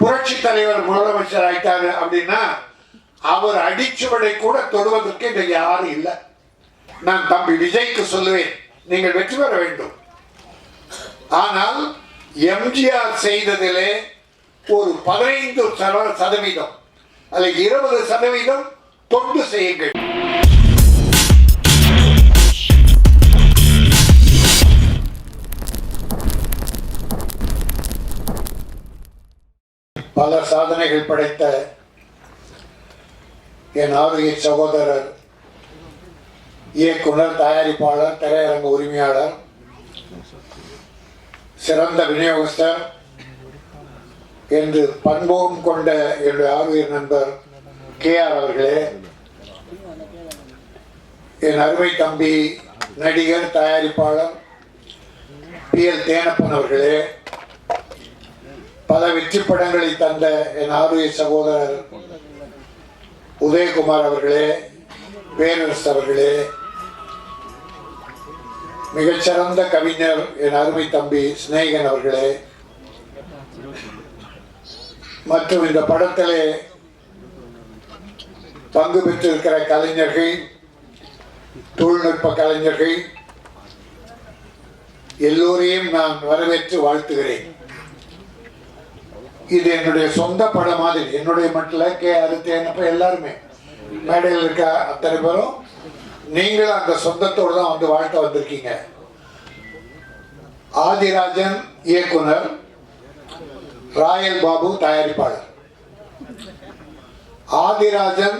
புரட்சி தலைவர் முதலமைச்சர் ஆயிட்டாரு அப்படின்னா அவர் அடிச்சுவடை கூட தொடுவதற்கு இங்க யாரும் இல்லை. நான் தம்பி விஜய்க்கு சொல்லுவேன் நீங்கள் வெற்றி பெற வேண்டும். ஆனால் எம்ஜிஆர் செய்ததிலே ஒரு பதினைந்து சதவீதம் அல்ல இருபது சதவீதம் தொண்டு செய்யுங்கள். பல சாதனைகள் படைத்த என் ஆரோக்கிய சகோதரர் இயக்குனர் தயாரிப்பாளர் திரையரங்க உரிமையாளர் சிறந்த விநியோகஸ்தர் என்று பண்போம் கொண்ட என்னுடைய ஆர்வீர் நண்பர் கே ஆர் அவர்களே என் அருமை தம்பி நடிகர் தயாரிப்பாளர் பி எல் தேனப்பன் அவர்களே பல வெற்றி படங்களை தந்த என் ஆர்வீர் சகோதரர் உதயகுமார் அவர்களே பேரரசு அவர்களே மிகச்சிறந்த கவிஞர் என் அருமை தம்பி சிநேகன் அவர்களே மற்றும் இந்த படத்திலே பங்கு பெற்றிருக்கிற கலைஞர்கள் தொழில்நுட்ப கலைஞர்கள் எல்லோரையும் நான் வரவேற்று வாழ்த்துகிறேன். இது என்னுடைய சொந்த படம் மாதிரி. என்னுடைய மட்டும் கே அறுத்தேனப்ப எல்லாருமே. மேடையில் இருக்க அத்தனை பேரும் நீங்களும் அந்த சொந்தத்தோடு தான் வந்து வாழ்க்கை வந்திருக்கீங்க. ஆதிராஜன் இயக்குனர் ராயல் பாபு தயாரிப்பாளர். ஆதிராஜன்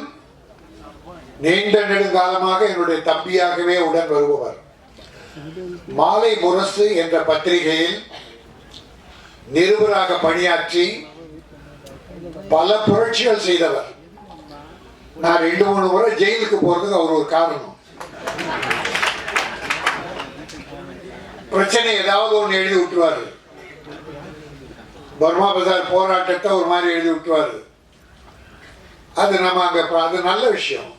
நீண்ட நெடுங்காலமாக என்னுடைய தம்பியாகவே உடன் வருபவர். மாலை முரசு என்ற பத்திரிகையில் நிருபராக பணியாற்றி பல புரட்சிகள் செய்தவர். நான் ரெண்டு மூணு முறை ஜெயிலுக்கு போறதுக்கு அவர் ஒரு காரணம். பிரச்சனை ஏதாவது ஒன்று எழுதி விட்டுருவாரு. பர்மா பஜார் போராட்டத்தை ஒரு மாதிரி எழுதி விட்டுருவாரு. அது நம்ம அங்க அது நல்ல விஷயம்.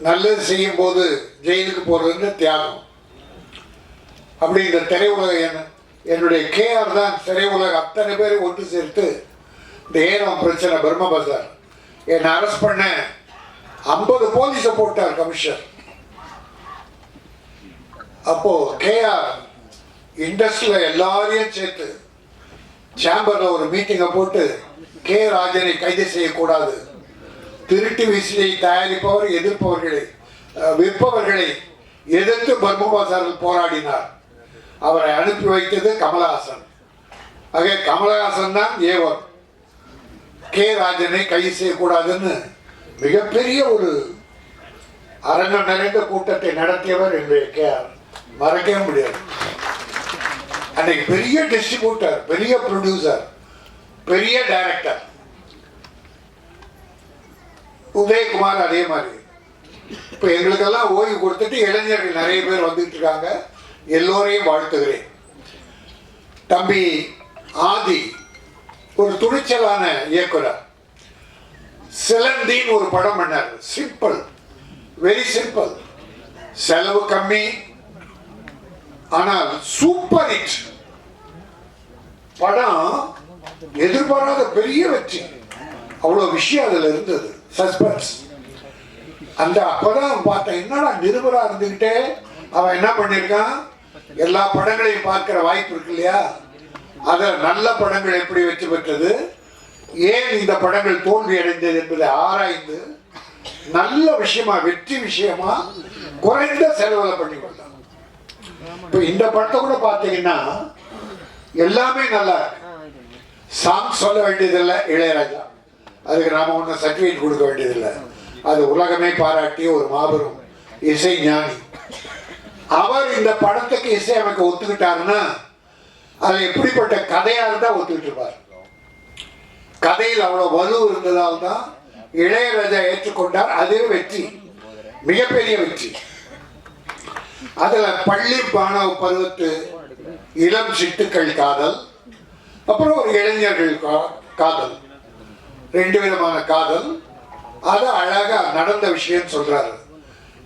நல்லது செய்யும் போது ஜெயிலுக்கு போறதுன்னு தியாகம். அப்படி இந்த திரையுலக என்ன? என்னுடைய கேஆர் தான் திரையுலக அத்தனை பேர் ஒன்று சேர்த்து இந்த ஏனம் பிரச்சனை பர்ம பஜார். என்னை அரெஸ்ட் பண்ண ஐம்பது போலீஸை போட்டார் கமிஷனர். அப்போ கேஆர் இண்டஸ்ட்ரியில் எல்லாரையும் சேர்த்து சேம்பரில் ஒரு மீட்டிங்கை போட்டு கே ராஜனை கைது செய்யக்கூடாது. திருட்டு விசிலை தயாரிப்பவர் எதிர்ப்பவர்களை விற்பவர்களை எதிர்த்து பர்ம பஜாரில் போராடினார். அவரை அனுப்பி வைத்தது கமலஹாசன். ஆக கமலஹாசன் தான் ஏவர் கே ராஜனை கைது செய்யக்கூடாதுன்னு மிகப்பெரிய ஒரு அரங்கம் நிறைந்த கூட்டத்தை நடத்தியவர் என்னுடைய கே ஆர். மறக்கவே முடியாது. அன்னைக்கு பெரிய டிஸ்ட்ரிபியூட்டர் பெரிய ப்ரொடியூசர் பெரிய டைரக்டர் உதயகுமார் அதே மாதிரி. இப்போ எங்களுக்கெல்லாம் ஓய்வு கொடுத்துட்டு இளைஞர்கள் நிறைய பேர் வந்துட்டு இருக்காங்க. எல்லோரையும் வாழ்த்துகிறேன். தம்பி ஆதி ஒரு துணிச்சலான இயக்குனர். சிலந்தின்னு ஒரு படம் பண்ணார். சிம்பிள் வெரி சிம்பிள் செலவு கம்மி ஆனால் சூப்பர் ஹிட் படம் எதிர்பாராத பெரிய வெற்றி. அவ்வளோ விஷயம் அதில் இருந்தது. சஸ்பென்ஸ் அந்த அப்பதான் பார்த்தேன் என்னடா நிருபரா இருந்துகிட்டே? அவன் என்ன பண்ணியிருக்கான்? எல்லா படங்களையும் பார்க்கிற வாய்ப்பு இருக்கு இல்லையா? அதில் நல்ல படங்கள் எப்படி வெற்றி பெற்றது? ஏன் இந்த படங்கள் தோல்வி அடைந்தது என்பதை ஆராய்ந்து நல்ல விஷயமா வெற்றி விஷயமா குறைந்த செலவில் பண்ணி கொண்டாங்க இப்போ இந்த படத்தை கூட பார்த்தீங்கன்னா எல்லாமே நல்லா இருக்கு. சாங் சொல்ல வேண்டியதில்லை இளையராஜா. அதுக்கு நாம ஒன்றும் சர்டிஃபிகேட் கொடுக்க வேண்டியதில்லை. அது உலகமே பாராட்டிய ஒரு மாபெரும் இசை ஞானி. அவர் இந்த படத்துக்கு இசையமைக்க ஒத்துக்கிட்டாருன்னா அது எப்படிப்பட்ட கதையாக இருந்தால் ஒத்துக்கிட்டு இருப்பார் கதையில் அவ்வளோ வலு இருந்ததால் தான் இளையராஜா ஏற்றுக்கொண்டார். அதே வெற்றி. மிகப்பெரிய வெற்றி. அதில் பள்ளி மாணவ பருவத்து இளம் சிட்டுக்கள் காதல் அப்புறம் ஒரு இளைஞர்கள் கா- காதல். ரெண்டு விதமான காதல். அது அழகாக நடந்த விஷயம் சொல்கிறாரு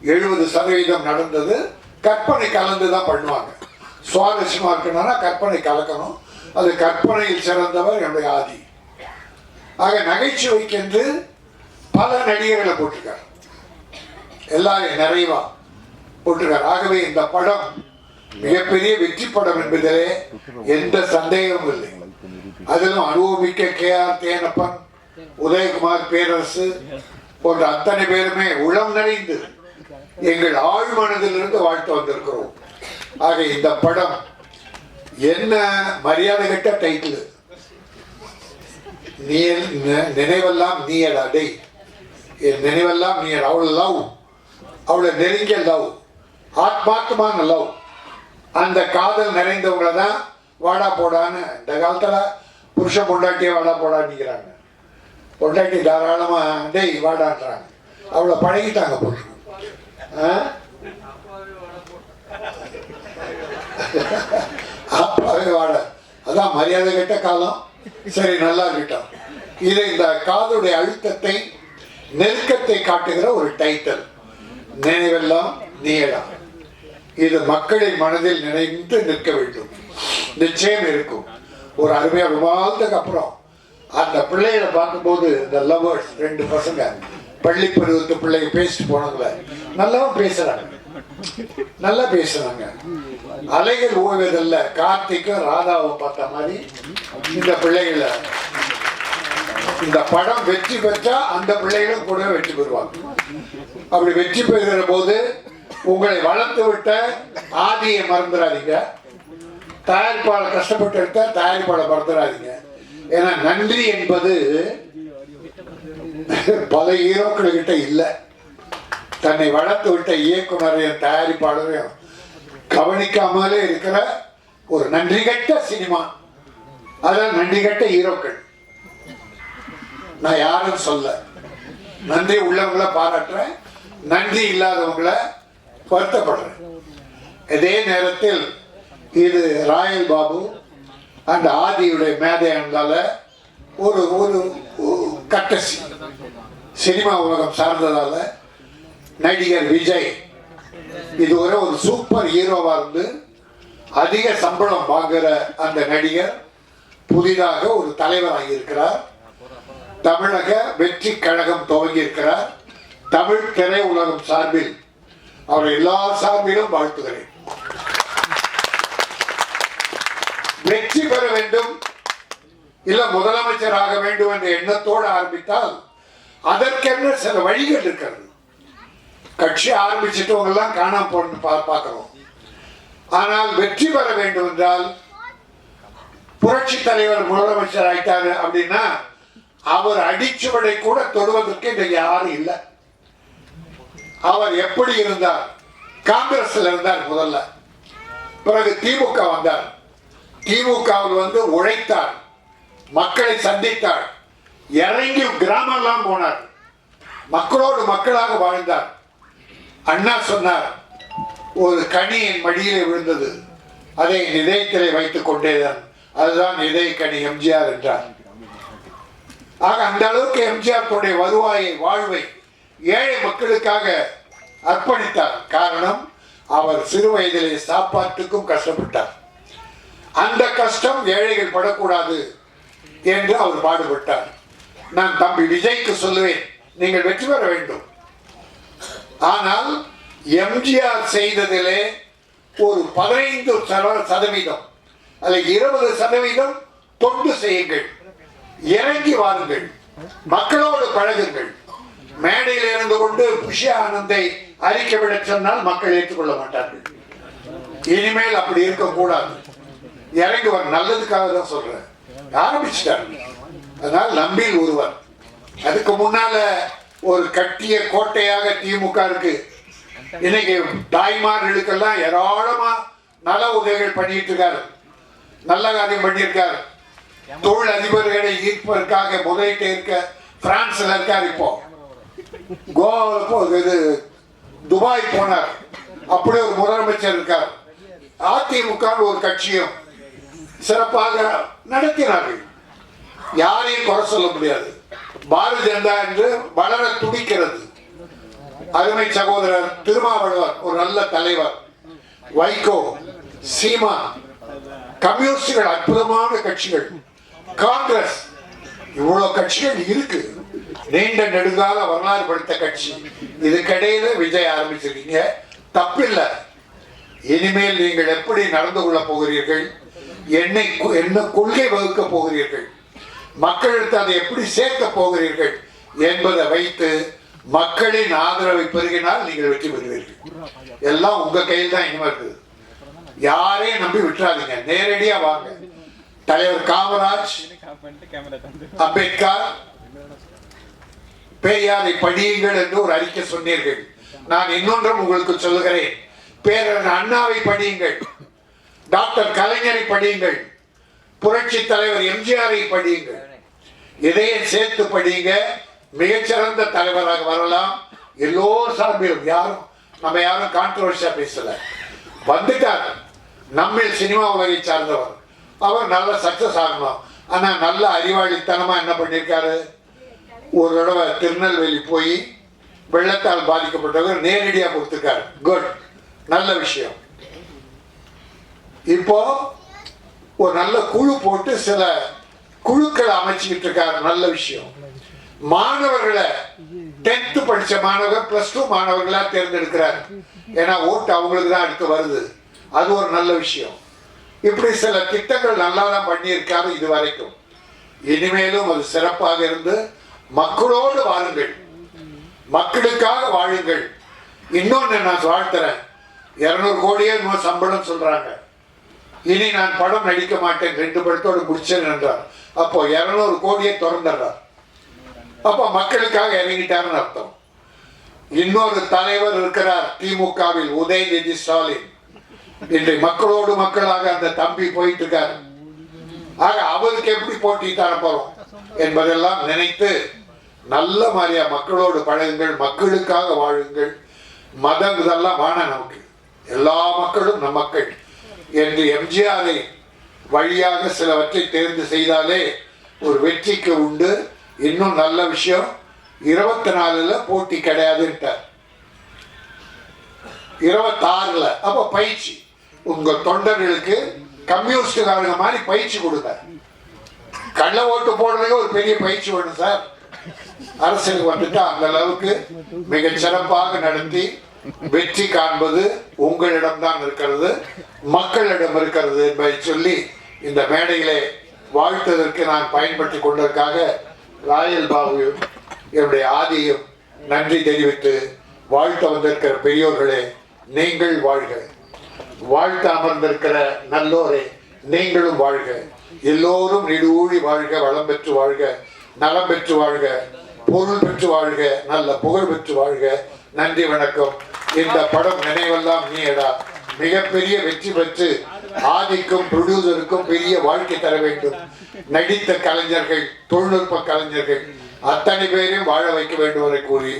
எழுபது சதவீதம் நடந்தது. கற்பனை கலந்து தான் பண்ணுவாங்க. சுவாரஸ்யமாக இருக்கணும்னா கற்பனை கலக்கணும். அது கற்பனையில் சிறந்தவர் என்னுடைய ஆதி. ஆக நகைச்சுவைக்கென்று பல நடிகர்களை போட்டிருக்கார். எல்லாரும் நிறைவா போட்டிருக்கார். ஆகவே இந்த படம் மிகப்பெரிய வெற்றி படம் என்பதிலே எந்த சந்தேகமும் இல்லை. அதிலும் அனுபவமிக்க கே ஆர் தேனப்பன் உதயகுமார் பேரரசு போன்ற அத்தனை பேருமே உளம் நிறைந்து எங்கள் ஆழ் மனதிலிருந்து வாழ்த்து வந்திருக்கிறோம். ஆக இந்த படம் என்ன மரியாதை கட்ட டைட்டில் நீ நினைவெல்லாம் நீயடா டேய். என் நினைவெல்லாம் நீ அவ்வளோ லவ் அவளை நெருங்கிய லவ் ஆத்மாத்மான லவ் அந்த காதல் நிறைந்தவங்கள தான் வாடா போடான்னு இந்த காலத்தில் புருஷன் பொண்டாட்டியே வாடா போடான்னுக்கிறாங்க பொண்டாட்டி தாராளமாக டேய் வாடான்றாங்க. அவளை பழகிட்டாங்க பொருள் அப்பாவே வாட. அதான் மரியாதை கெட்ட காலம். சரி நல்லா இருக்கட்டும். இது இந்த காதுடைய அழுத்தத்தை நெருக்கத்தை காட்டுகிற ஒரு டைட்டில் நினைவெல்லாம் நீயலாம். இது மக்களின் மனதில் நினைந்து நிற்க வேண்டும். நிச்சயம் இருக்கும். ஒரு அருமையா வாழ்ந்ததுக்கு அப்புறம் அந்த பிள்ளைகளை பார்க்கும்போது இந்த லவர்ஸ் ரெண்டு பசங்க பள்ளி பருவத்து பிள்ளைங்க பேசிட்டு போனாங்களே நல்லாவும் பேசுறாங்க. நல்லா பேசுறாங்க. அலைகள் ஓய்வதில்ல. கார்த்திக்கும் ராதாவும் பார்த்த மாதிரி இந்த பிள்ளைகள இந்த படம் வெற்றி பெற்றா அந்த பிள்ளைகளும் கூட வெற்றி பெறுவாங்க. அப்படி வெற்றி பெறுகிற போது உங்களை வளர்த்து விட்ட ஆதியை மறந்துடாதீங்க. தயாரிப்பாளர் கஷ்டப்பட்டு எடுத்த தயாரிப்பாளர் மறந்துடாதீங்க. ஏன்னா நன்றி என்பது பல ஹீரோக்கள் கிட்ட இல்லை. தன்னை வளர்த்து விட்ட இயக்குனரையும் தயாரிப்பாளரையும் கவனிக்காமலே இருக்கிற ஒரு நன்றி கட்ட சினிமா. அதான் நன்றி கட்ட ஹீரோக்கள் நான் யாரும் சொல்ல. நன்றி உள்ளவங்கள பாராட்டுறேன். நன்றி இல்லாதவங்கள வருத்தப்படுறேன். இதே நேரத்தில் இது ராயல் பாபு அண்ட் ஆதியுடைய மேதையானால ஒரு ஒரு ஒரு கட்டசி. சினிமா உலகம் சார்ந்ததால் நடிகர் விஜய் இதுவரை ஒரு சூப்பர் ஹீரோவாக இருந்து அதிக சம்பளம் வாங்குற அந்த நடிகர் புதிதாக ஒரு தலைவராக இருக்கிறார். தமிழக வெற்றி கழகம் துவங்கி இருக்கிறார். தமிழ் திரையுலகம் சார்பில் அவர் எல்லா சார்பிலும் வாழ்த்துகிறேன். வெற்றி பெற வேண்டும். இல்ல முதலமைச்சராக வேண்டும் என்ற எண்ணத்தோடு ஆரம்பித்தால் அதற்கென்ன சில வழிகள் இருக்கிறது. கட்சி ஆரம்பிச்சிட்டவங்க எல்லாம் காணாம போன பா- பார்க்கிறோம். ஆனால் வெற்றி பெற வேண்டும் என்றால் புரட்சி தலைவர் முதலமைச்சர் ஆயிட்டாரு அப்படின்னா அவர் அடிச்சுவடை கூட தொடுவதற்கு இன்றைக்கு யாரும் இல்லை. அவர் எப்படி இருந்தார்? காங்கிரஸ்ல இருந்தார் முதல்ல. பிறகு திமுக வந்தார். திமுகவில் வந்து உழைத்தார். மக்களை சந்தித்தார். இறங்கி கிராமம்லாம் போனார். மக்களோடு மக்களாக வாழ்ந்தார். அண்ணா சொன்னார் ஒரு கனி என் மடியிலே விழுந்தது. அதை என் இதயத்திலே வைத்துக் கொண்டேதான். அதுதான் இதய கனி எம்ஜிஆர் என்றார். ஆக அந்த அளவுக்கு எம்ஜிஆர் தன்னுடைய வருவாயை வாழ்வை ஏழை மக்களுக்காக அர்ப்பணித்தார். காரணம் அவர் சிறு வயதிலே சாப்பாட்டுக்கும் கஷ்டப்பட்டார். அந்த கஷ்டம் ஏழைகள் படக்கூடாது என்று அவர் பாடுபட்டார். நான் தம்பி விஜய்க்கு சொல்லுவேன். நீங்கள் வெற்றி பெற வேண்டும். ஆனால் எம்ஜிஆர் செய்ததிலே ஒரு பதினைந்து சதவீதம் அல்ல இருபது சதவீதம் தொண்டு செய்யுங்கள். இறங்கி வாருங்கள். மக்களோடு பழகுங்கள். மேடையில் இருந்து கொண்டு புஷி ஆனந்தை அறிக்கை விட சொன்னால் மக்கள் ஏற்றுக்கொள்ள மாட்டார்கள். இனிமேல் அப்படி இருக்கக்கூடாது. இறங்கி வர நல்லதுக்காக தான் சொல்றேன். ஆரம்பிச்சிட்டார். அதனால் நம்பில் ஒருவர். அதுக்கு முன்னால ஒரு கட்டிய கோட்டையாக திமுக இருக்கு. இன்னைக்கு தாய்மார்களுக்கெல்லாம் ஏராளமா நல உதவிகள் பண்ணிட்டு இருக்காரு. நல்ல காரியம் பண்ணியிருக்காரு. தொழில் அதிபர்களை ஈர்ப்பதற்காக முதலீட்டு இருக்க பிரான்ஸ்ல இருக்கார் இப்போ. கோவாவில் போ இது துபாய் போனார். அப்படி ஒரு முதலமைச்சர் இருக்கார். அதிமுக ஒரு கட்சியும் சிறப்பாக நடத்தினார்கள். யாரையும் குறை சொல்ல முடியாது. பாரதிய ஜனதா என்று வளர துடிக்கிறது. அருமை சகோதரர் திருமாவளவர் ஒரு நல்ல தலைவர். வைகோ சீமா கம்யூனிஸ்டுகள் அற்புதமான கட்சிகள். காங்கிரஸ் இவ்வளவு கட்சிகள் இருக்கு. நீண்ட நெடுங்கால வரலாறு படுத்த கட்சி. இதுக்கிடையில விஜய் ஆரம்பிச்சிருக்கீங்க. தப்பில்லை. இனிமேல் நீங்கள் எப்படி நடந்து கொள்ள போகிறீர்கள்? என்னை என்ன கொள்கை வகுக்க போகிறீர்கள்? மக்களுக்கு அதை எப்படி சேர்க்க போகிறீர்கள் என்பதை வைத்து மக்களின் ஆதரவை பெறுகினால் நீங்கள் வெற்றி பெறுவீர்கள். எல்லாம் உங்க கையில் தான் இனிமே இருக்குது. யாரையும் நம்பி விட்டுறாதீங்க. நேரடியா வாங்க. தலைவர் காமராஜ் அம்பேத்கர் பெரியாரை படியுங்கள் என்று ஒரு அறிக்கை சொன்னீர்கள். நான் இன்னொன்றும் உங்களுக்கு சொல்லுகிறேன். பேரர் அண்ணாவை படியுங்கள். டாக்டர் கலைஞரை படியுங்கள். புரட்சி தலைவர் எம்ஜிஆரை படியுங்க இதையே சேர்த்து படியுங்க. மிகச்சிறந்த தலைவராக வரலாம். எல்லோர் சார்பிலும் யாரும் நம்ம யாரும் கான்ட்ரவர்ஷியா பேசல. வந்துட்டார். நம்மில் சினிமா உலகை சார்ந்தவர். அவர் நல்ல சக்சஸ் ஆகணும். ஆனா நல்ல அறிவாளித்தனமா என்ன பண்ணியிருக்காரு? ஒரு தடவை திருநெல்வேலி போய் வெள்ளத்தால் பாதிக்கப்பட்டவர் நேரடியாக கொடுத்துருக்காரு. குட் நல்ல விஷயம். இப்போ ஒரு நல்ல குழு போட்டு சில குழுக்களை அமைச்சுக்கிட்டு இருக்காரு. நல்ல விஷயம். மாணவர்களை டென்த் படிச்ச மாணவர் பிளஸ் டூ மாணவர்களா தேர்ந்தெடுக்கிறார். ஏன்னா ஓட்டு அவங்களுக்கு தான் அடுத்து வருது. அது ஒரு நல்ல விஷயம். இப்படி சில திட்டங்கள் நல்லா தான் பண்ணியிருக்காரு இது வரைக்கும் இனிமேலும் அது சிறப்பாக இருந்து மக்களோடு வாழுங்கள். மக்களுக்காக வாழுங்கள். இன்னொன்னு நான் வாழ்த்துறேன். இருநூறு கோடியே என்னமோ சம்பளம் சொல்றாங்க. இனி நான் படம் நடிக்க மாட்டேன். ரெண்டு படத்தோடு முடிச்சேன் என்றார். அப்போ இருநூறு கோடியை திறந்துடுறார். அப்போ மக்களுக்காக இறங்கிட்டார்னு அர்த்தம். இன்னொரு தலைவர் இருக்கிறார் திமுகவில் உதயநிதி ஸ்டாலின். இன்றை மக்களோடு மக்களாக அந்த தம்பி போயிட்டு இருக்காரு ஆக அவருக்கு எப்படி போட்டி தரப்போறோம் என்பதெல்லாம் நினைத்து நல்ல மாதிரியா மக்களோடு பழகுங்கள் மக்களுக்காக வாழுங்கள். மதம் இதெல்லாம் வேணாம் நமக்கு. எல்லா மக்களும் நம் மக்கள். என்று எம்ஜிஆரை வழியாக சிலவற்றை தேர்ந்து செய்தாலே ஒரு வெற்றிக்கு உண்டு. இன்னும் நல்ல விஷயம் இருபத்தி நாலுல போட்டி கிடையாதுன்ட்டார். இருபத்தாறுல அப்போ பயிற்சி. உங்க தொண்டர்களுக்கு கம்யூனிஸ்டுக்காரங்க மாதிரி பயிற்சி கொடுங்க. கள்ள ஓட்டு போடுறதுக்கு ஒரு பெரிய பயிற்சி வேணும் சார். அரசுக்கு வந்துட்டு அந்த அளவுக்கு மிக சிறப்பாக நடத்தி வெற்றி காண்பது உங்களிடம்தான் இருக்கிறது மக்களிடம் இருக்கிறது என்பதை சொல்லி இந்த மேடையிலே வாழ்த்ததற்கு நான் பயன்படுத்தி கொண்டதற்காக ராயல் பாபுவும் என்னுடைய ஆதியும் நன்றி தெரிவித்து வாழ்த்த வந்திருக்கிற பெரியோர்களே நீங்கள் வாழ்க. வாழ்த்த அமர்ந்திருக்கிற நல்லோரே நீங்களும் வாழ்க. எல்லோரும் நெடுவூழி வாழ்க வளம் பெற்று வாழ்க நலம் பெற்று வாழ்க பொருள் பெற்று வாழ்க நல்ல புகழ் பெற்று வாழ்க. நன்றி வணக்கம். இந்த படம் நினைவெல்லாம் நீடா மிகப்பெரிய வெற்றி பெற்று ஆதிக்கும் ப்ரொடியூசருக்கும் பெரிய வாழ்க்கை தர வேண்டும். நடித்த கலைஞர்கள் தொழில்நுட்ப கலைஞர்கள் அத்தனை பேரையும் வாழ வைக்க வேண்டும் என கூறி